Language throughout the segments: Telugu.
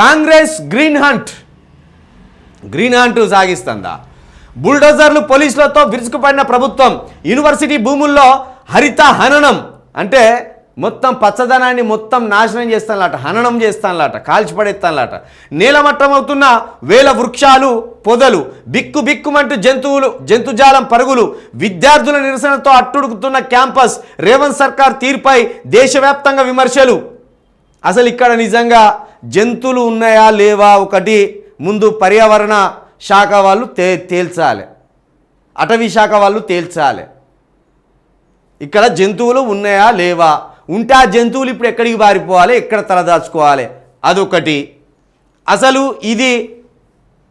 Congress green hunt. Green hunt సాగిస్తుందా? బుల్డోజర్లు పోలీసులతో విరుచుకుపడిన ప్రభుత్వం యూనివర్సిటీ భూముల్లో హరిత హననం. అంటే మొత్తం పచ్చదనాన్ని మొత్తం నాశనం చేస్తానులాట హననం చేస్తానులాట కాల్చిపడేస్తానులాట. నేలమట్టం అవుతున్న వేల వృక్షాలు పొదలు బిక్కు బిక్కుమంటూ జంతువులు జంతుజాలం పరుగులు విద్యార్థుల నిరసనతో అట్టుడుకుతున్న క్యాంపస్ రేవంత్ సర్కార్ తీర్పై దేశవ్యాప్తంగా విమర్శలు. అసలు ఇక్కడ నిజంగా జంతువులు ఉన్నాయా లేవా ఒకటి ముందు పర్యావరణ శాఖ వాళ్ళు తే తేల్చాలి. అటవీ శాఖ వాళ్ళు తేల్చాలి. ఇక్కడ జంతువులు ఉన్నాయా లేవా? ఉంటే ఆ జంతువులు ఇప్పుడు ఎక్కడికి పారిపోవాలి? ఎక్కడ తలదాచుకోవాలి? అదొకటి. అసలు ఇది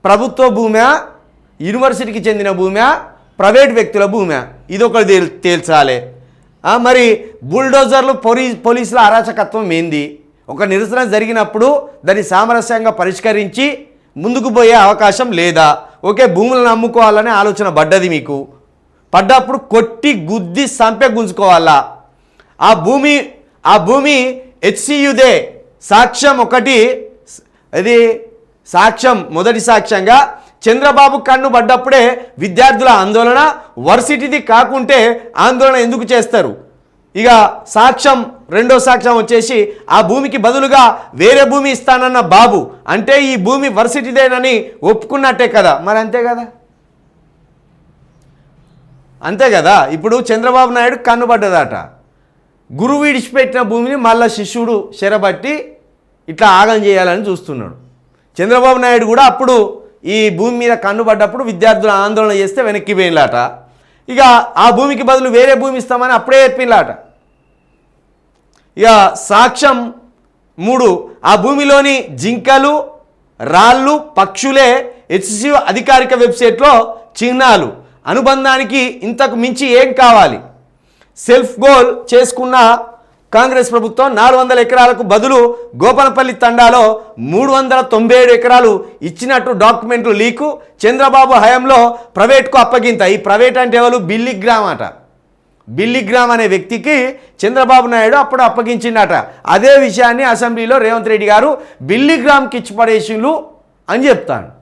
ప్రభుత్వ భూమా? యూనివర్సిటీకి చెందిన భూమా? ప్రైవేట్ వ్యక్తుల భూమా? ఇదొకటి తేల్ తేల్చాలి. మరి బుల్డోజర్లు పోలీ పోలీసుల అరాచకత్వం ఏంది? ఒక నిరసన జరిగినప్పుడు దాన్ని సామరస్యంగా పరిష్కరించి ముందుకు పోయే అవకాశం లేదా? ఓకే భూములను అమ్ముకోవాలనే ఆలోచన పడ్డది మీకు. పడ్డప్పుడు కొట్టి గుద్ది సంపె గుంజుకోవాలా? ఆ భూమి ఆ భూమి హెచ్సియుదే సాక్ష్యం ఒకటి అది సాక్ష్యం మొదటి సాక్ష్యంగా చంద్రబాబు కన్ను పడ్డప్పుడే విద్యార్థుల ఆందోళన వర్సిటీది కాకుంటే ఆందోళన ఎందుకు చేస్తారు? ఇక సాక్ష్యం రెండో సాక్ష్యం వచ్చేసి ఆ భూమికి బదులుగా వేరే భూమి ఇస్తానన్న బాబు. అంటే ఈ భూమి వర్సిటీదేనని ఒప్పుకున్నట్టే కదా. మరి అంతే కదా? అంతే కదా? ఇప్పుడు చంద్రబాబు నాయుడు కన్నుపడ్డదట గురువు విడిచిపెట్టిన భూమిని మళ్ళా శిష్యుడు చెరబట్టి ఇట్లా ఆగం చేయాలని చూస్తున్నాడు. చంద్రబాబు నాయుడు కూడా అప్పుడు ఈ భూమి మీద కన్నుపడ్డప్పుడు విద్యార్థులు ఆందోళన చేస్తే వెనక్కి పోయినలాట. ఇక ఆ భూమికి బదులు వేరే భూమి ఇస్తామని అప్పుడే చెప్పింలాట ఇక సాక్ష్యం మూడు ఆ భూమిలోని జింకలు రాళ్ళు పక్షులే హెచ్సి అధికారిక వెబ్సైట్లో చిహ్నాలు. అనుబంధానికి ఇంతకు మించి ఏం కావాలి? సెల్ఫ్ గోల్ చేసుకున్న కాంగ్రెస్ ప్రభుత్వం నాలుగు వందల ఎకరాలకు బదులు గోపనపల్లి తండాలో మూడు వందల తొంభై ఏడు ఎకరాలు ఇచ్చినట్టు డాక్యుమెంట్లు లీకు. చంద్రబాబు హయాంలో ప్రైవేట్కు అప్పగింత. ఈ ప్రైవేట్ అంటే ఎవరు? బిల్లిగ్రామ్ అట. బిల్లిగ్రామ్ అనే వ్యక్తికి చంద్రబాబు నాయుడు అప్పుడు అప్పగించిండట. అదే విషయాన్ని అసెంబ్లీలో రేవంత్ రెడ్డి గారు బిల్లిగ్రామ్కి ఇచ్చి పడేసిలు అని చెప్తాను.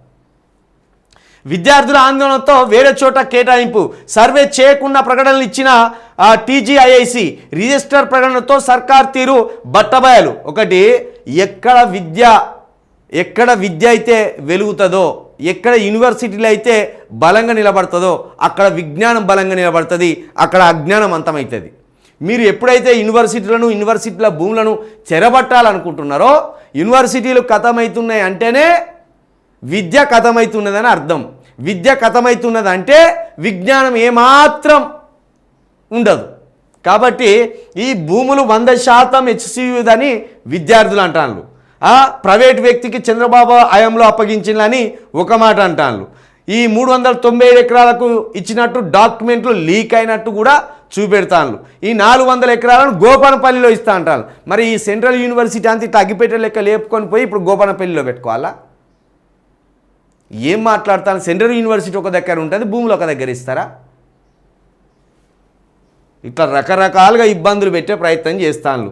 విద్యార్థుల ఆందోళనతో వేరే చోట కేటాయింపు. సర్వే చేయకుండా ప్రకటనలు ఇచ్చిన టీజీఐఐసి రిజిస్టర్ ప్రకటనతో సర్కార్ తీరు బట్టబయలు. ఒకటి ఎక్కడ విద్య ఎక్కడ విద్య అయితే వెలుగుతుందో ఎక్కడ యూనివర్సిటీలు అయితే బలంగా నిలబడుతుందో అక్కడ విజ్ఞానం బలంగా నిలబడుతుంది అక్కడ అజ్ఞానం అంతమవుతుంది మీరు ఎప్పుడైతే యూనివర్సిటీలను యూనివర్సిటీల భూములను చెరబట్టాలనుకుంటున్నారో యూనివర్సిటీలు కథమవుతున్నాయి అంటేనే విద్య కథమవుతున్నదని అర్థం. విద్య కథమవుతున్నది అంటే విజ్ఞానం ఏమాత్రం ఉండదు. కాబట్టి ఈ భూములు వంద శాతం హెచ్సియుదని విద్యార్థులు అంటాను ఆ ప్రైవేట్ వ్యక్తికి చంద్రబాబు హయాంలో అప్పగించిందని ఒక మాట అంటాను ఈ మూడు వందల తొంభై ఐదు ఎకరాలకు ఇచ్చినట్టు డాక్యుమెంట్లు లీక్ అయినట్టు కూడా చూపెడతాను ఈ నాలుగు వందల ఎకరాలను గోపనపల్లిలో ఇస్తా అంటాను మరి ఈ సెంట్రల్ యూనివర్సిటీ అంతా ఇట్లా లెక్క లేపుకొని పోయి ఇప్పుడు గోపనపల్లిలో పెట్టుకోవాలా? ఏం మాట్లాడతాను? సెంట్రల్ యూనివర్సిటీ ఒక దగ్గర ఉంటుంది భూములు ఒక దగ్గర ఇస్తారా? ఇట్లా రకరకాలుగా ఇబ్బందులు పెట్టే ప్రయత్నం చేస్తాను